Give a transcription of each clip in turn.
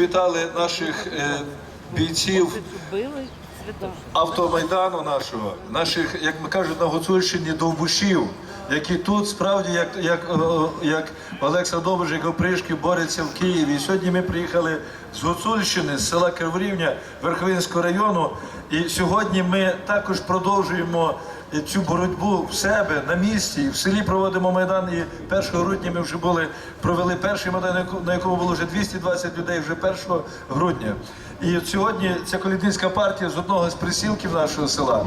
Вітали наших е, бійців автомайдану нашого, наших, як ми кажуть, на Гуцульщині довбушів, які тут справді, як, як, е, як Олекса Добрижик опришки бореться в Києві. І сьогодні ми приїхали з Гуцульщини, з села Криворівня Верховинського району. І сьогодні ми також продовжуємо цю боротьбу в себе на місці. В селі проводимо майдан. І 1 грудня ми вже були провели перший майдан, на якому було вже 220 людей вже 1 грудня. І сьогодні ця колідницька партія з одного з присілків нашого села.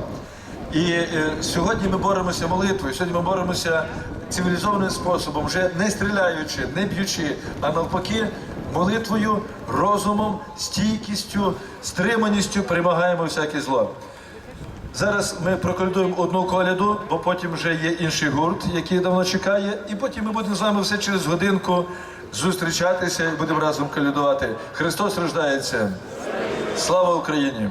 І е, сьогодні ми боремося молитвою. Сьогодні ми боремося цивілізованим способом, вже не стріляючи, не б'ючи, а навпаки, молитвою, розумом, стійкістю, стриманістю перемагаємо всяке зло. Зараз ми проколядуємо одну коляду, бо потім вже є інший гурт, який давно чекає, і потім ми будемо з вами все через годинку зустрічатися і будемо разом колядувати. Христос рождається. Слава Україні!